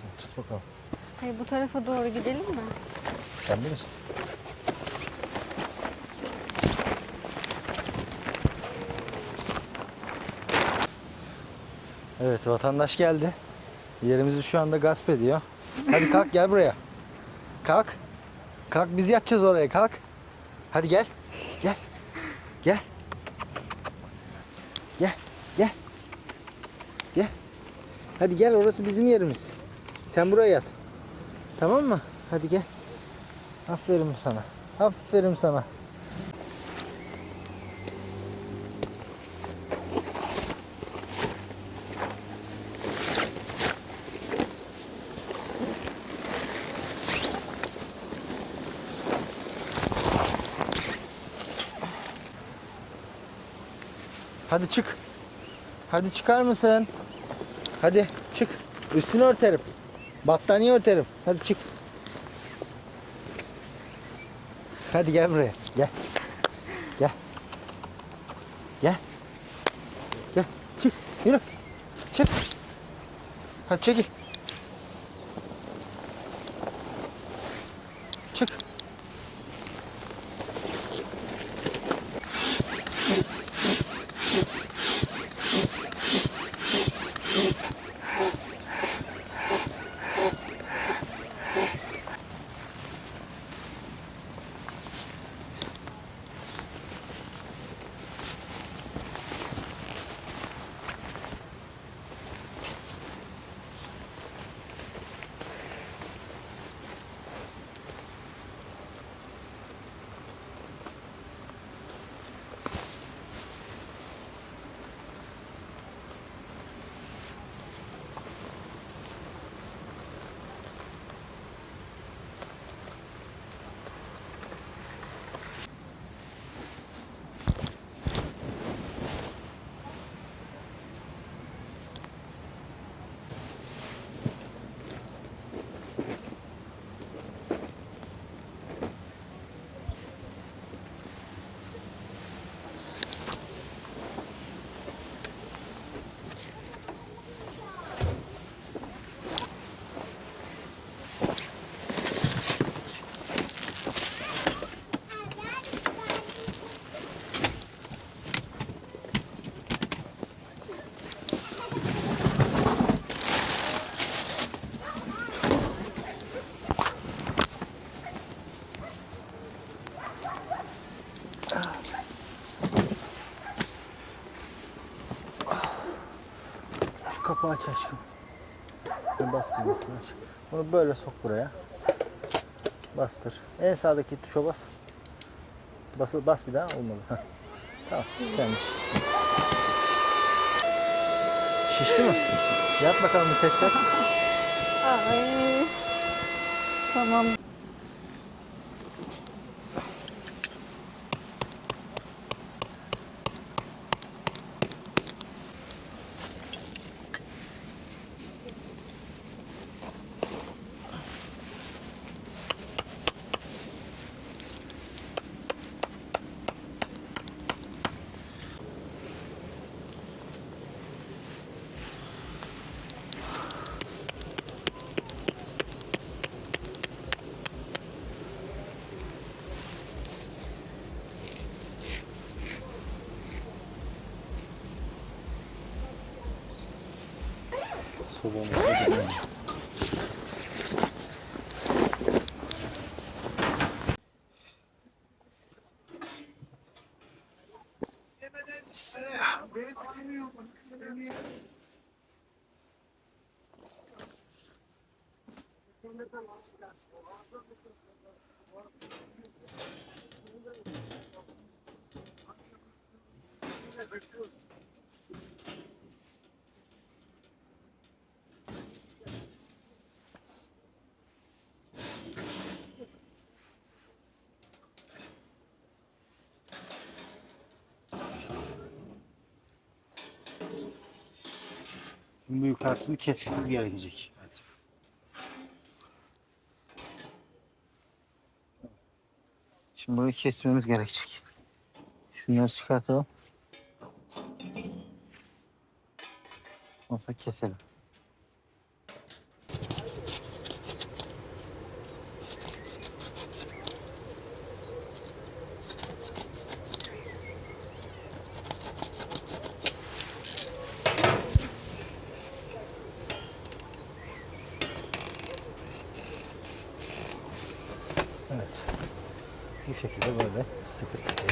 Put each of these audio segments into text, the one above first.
Uzunlamasını tut bakalım. Hayır, bu tarafa doğru gidelim mi? Sen bilirsin. Evet vatandaş geldi. Yerimizi şu anda gasp ediyor. Hadi kalk gel buraya. Kalk. Kalk biz yatacağız oraya kalk. Hadi gel. Gel. Gel. Gel. Gel. Gel. Hadi gel orası bizim yerimiz. Sen buraya yat. Tamam mı? Hadi gel. Aferin sana. Aferin sana. Hadi çık. Hadi çıkar mısın? Hadi çık. Üstünü örterim. Battaniye örterim. Hadi çık. Hadi gel buraya. Gel. Gel. Gel. Gel. Çık. Yürü. Çık. Hadi çekil. Şu kapağı aç aşkım. Ben bastırmasın aç. Bunu böyle sok buraya. Bastır. En sağdaki tuşa bas. Bas, bas bir daha olmadı. Tamam. Şişsin. Şişti mi? Yat bakalım bir test et. Ay. Tamam. Sobamı Şimdi bu yukarısını kesmemiz gerekecek. Evet. Şimdi burayı kesmemiz gerekecek. Şunları çıkartalım. Ondan keselim. Şekilde böyle sıkı sıkı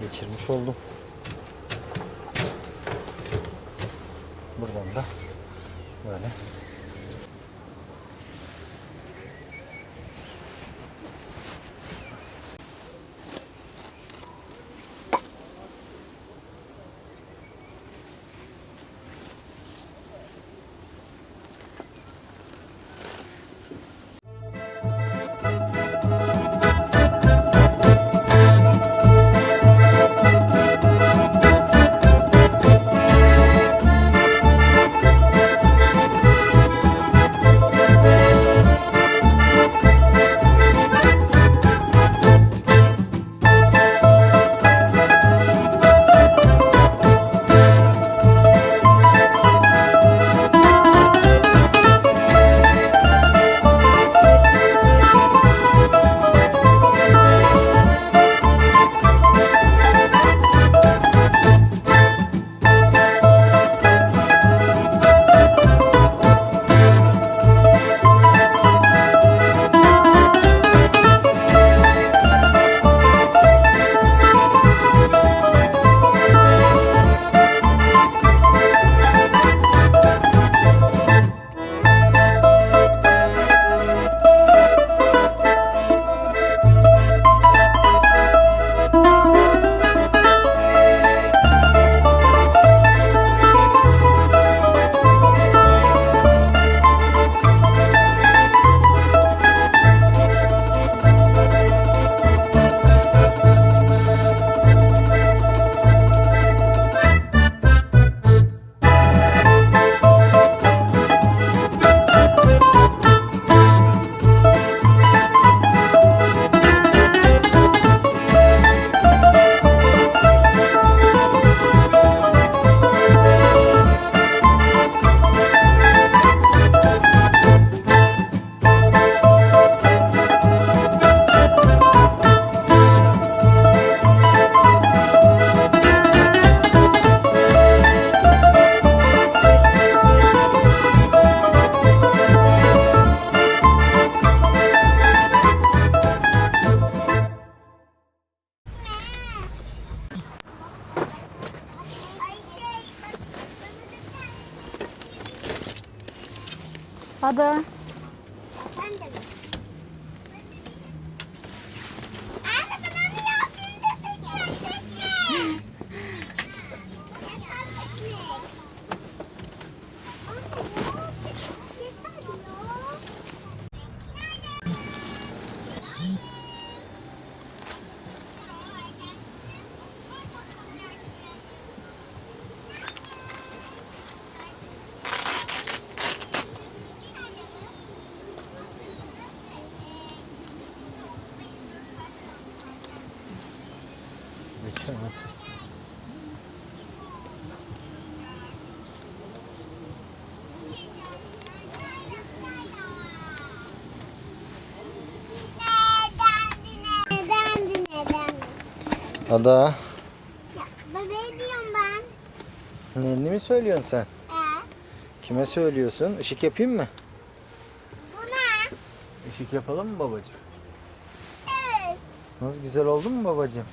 geçirmiş oldum. Ada. geçiremem. Ada, Ya, bebeği diyorum ben. nenni mi söylüyorsun sen? Ee, Kime söylüyorsun? Işık yapayım mı? bu ne? Işık yapalım mı babacığım? Evet. Nasıl güzel oldu mu babacığım?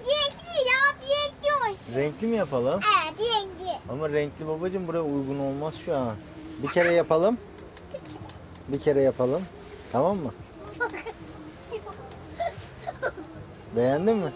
Renkli ya, renkli olsun. Renkli mi yapalım? Evet, renkli. Ama renkli babacığım buraya uygun olmaz şu an. Bir kere yapalım. Bir kere yapalım. Tamam mı? Beğendin mi?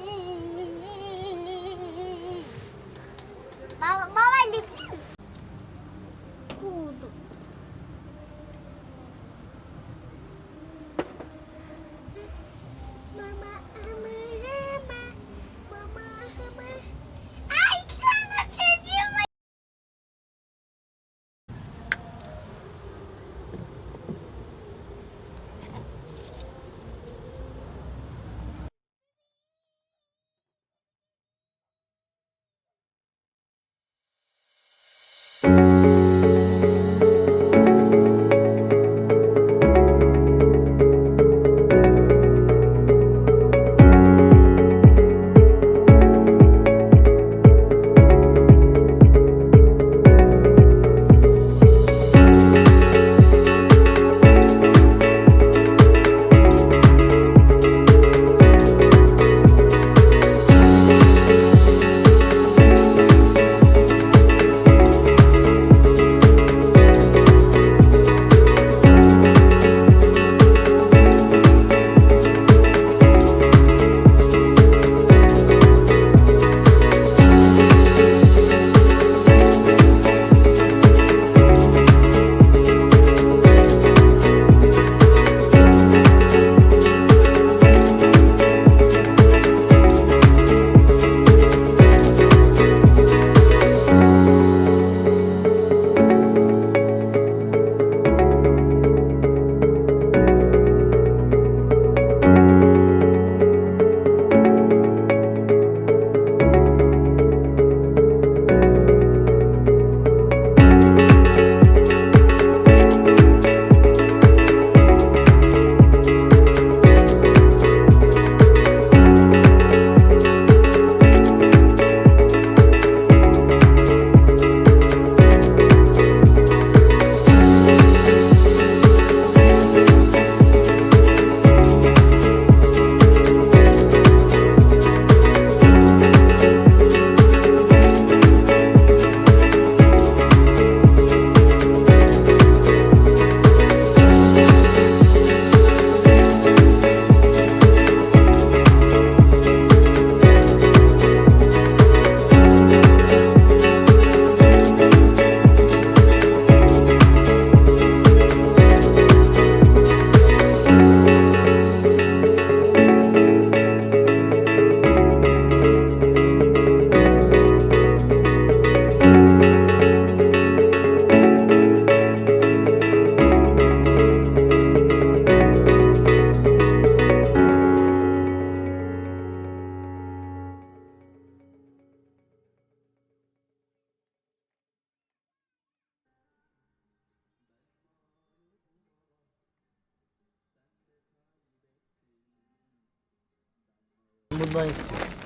Lubansky.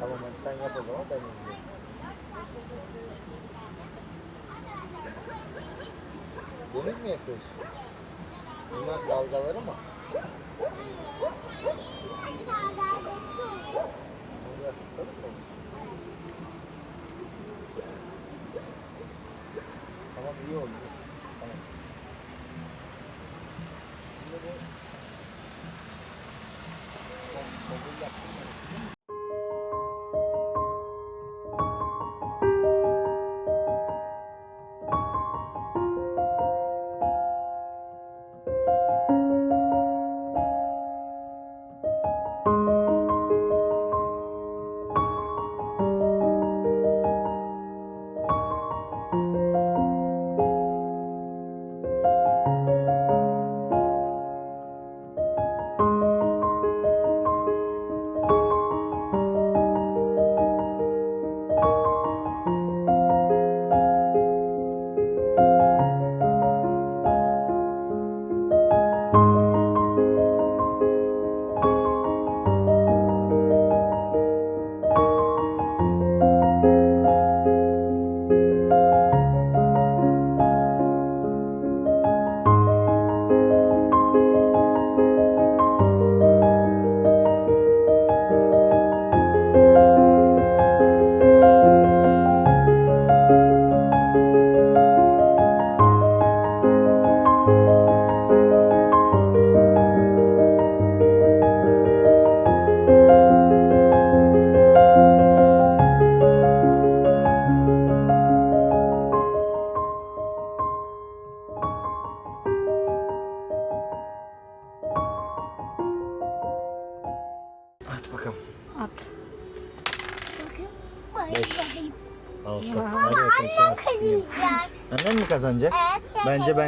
Tamam hadi sen yap o zaman ben izleyeyim. Deniz mi yapıyorsun? Bunlar dalgaları mı? Bunlar sarı? Tamam iyi oldu.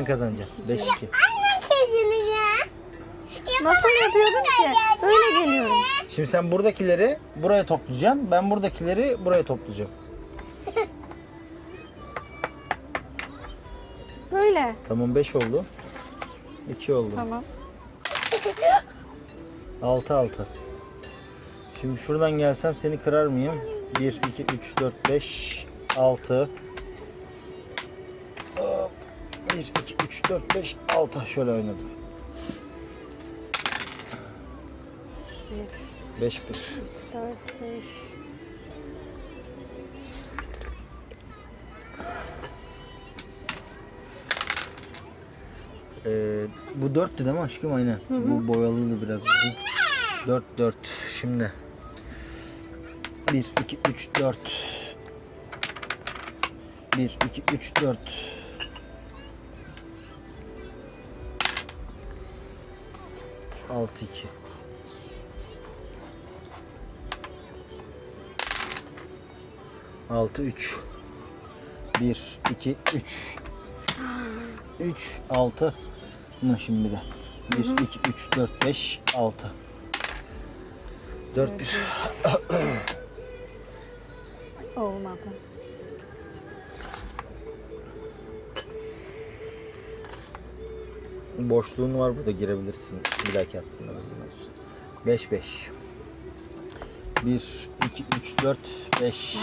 Ben kazanacağım. 5-2. Anne kazanacak. Nasıl yapıyordun ki? Öyle geliyorum. Şimdi sen buradakileri buraya toplayacaksın. Ben buradakileri buraya toplayacağım. Böyle. Tamam 5 oldu. 2 oldu. Tamam. 6 6. Şimdi şuradan gelsem seni kırar mıyım? 1 2 3 4 5 6 Hop. 1 2 3 4 5 6 şöyle oynadım. 1, 5 1. 4, 5. Ee, bu 4'tü değil mi aşkım aynen. Bu boyalıydı biraz bizim. 4 4 şimdi. 1 2 3 4 1 2 3 4 62. Altı üç. Bir, iki, üç. Üç, altı. Bunu şimdi bir de. Bir, iki, üç, dört, beş, altı. Dört, bir. Olmadı. Boşluğun var burada girebilirsin. Bir dahaki attığında bilgin olsun. 5 5 1 2 3 4 5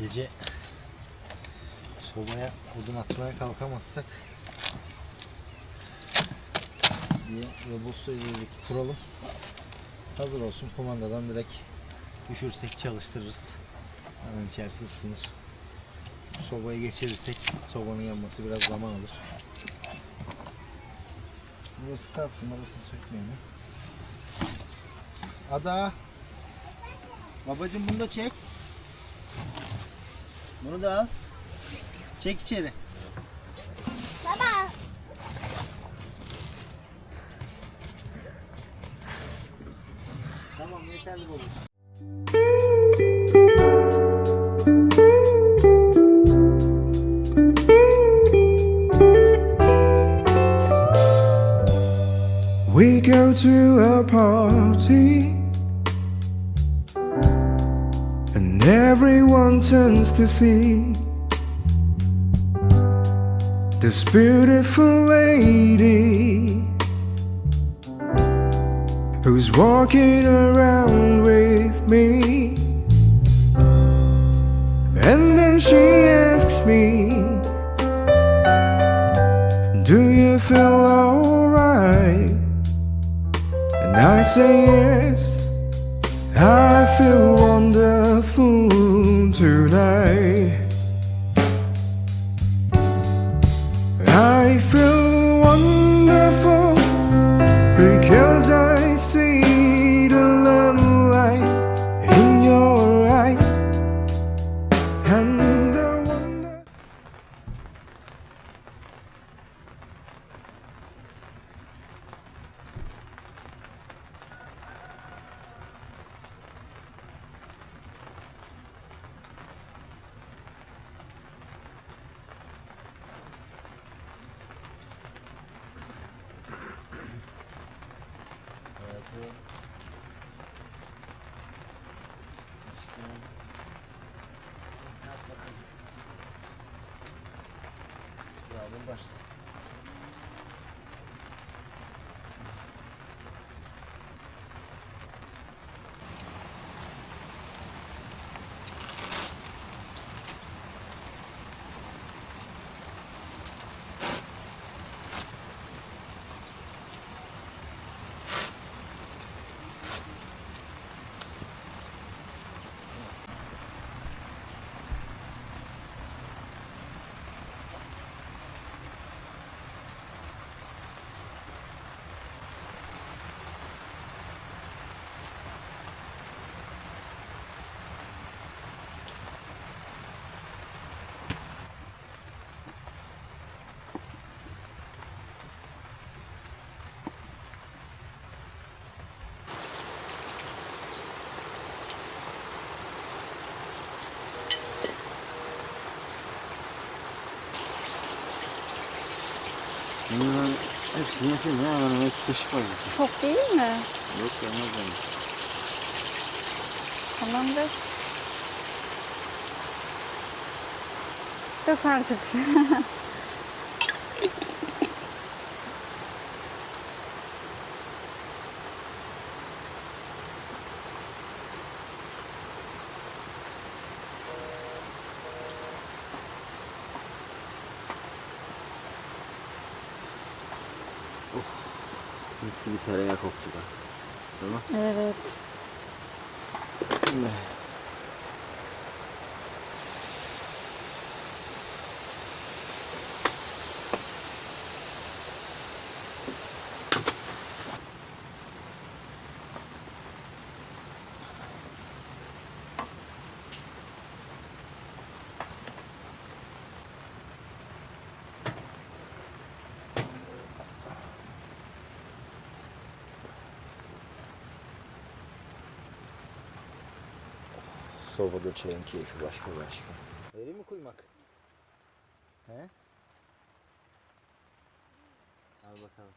Gece sobaya odun atmaya kalkamazsak diye dedik kuralım. Hazır olsun kumandadan direkt düşürsek çalıştırırız. Hemen içerisi ısınır. Sobayı geçirirsek sobanın yanması biraz zaman alır. Burası kalsın, burasını sökmeyelim. Ada. Babacım bunu da çek. Bunu da al. Çek içeri. Baba. Tamam yeterli babacım. To a party and everyone turns to see this beautiful lady who's walking around with me. And then she asks me, Do you feel alright? And I say yes, I feel wonderful tonight. Yağmur başladı. Hepsini yapayım ya. Hemen hemen kaşık var zaten. Çok değil mi? Yok gelmez yani. Tamamdır. Dök artık. Sobada çayın keyfi başka başka. Öyle mi kuymak? He? Al bakalım.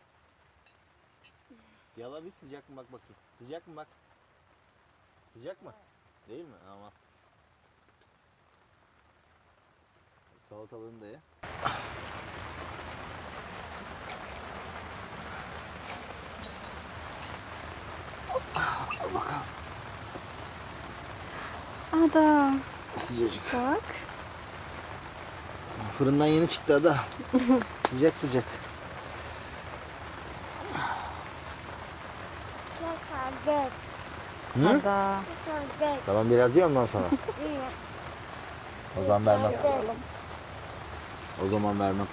Yala bir sıcak mı bak bakayım. Sıcak mı bak? Sıcak mı? Değil mi? Ama. Salatalığını da ye. Al bakalım. Ada Sıcacık. bak. Fırından yeni çıktı ada. sıcak sıcak. Hı? Ada. Tamam biraz ye ondan sonra. O zaman vermem. O zaman vermem.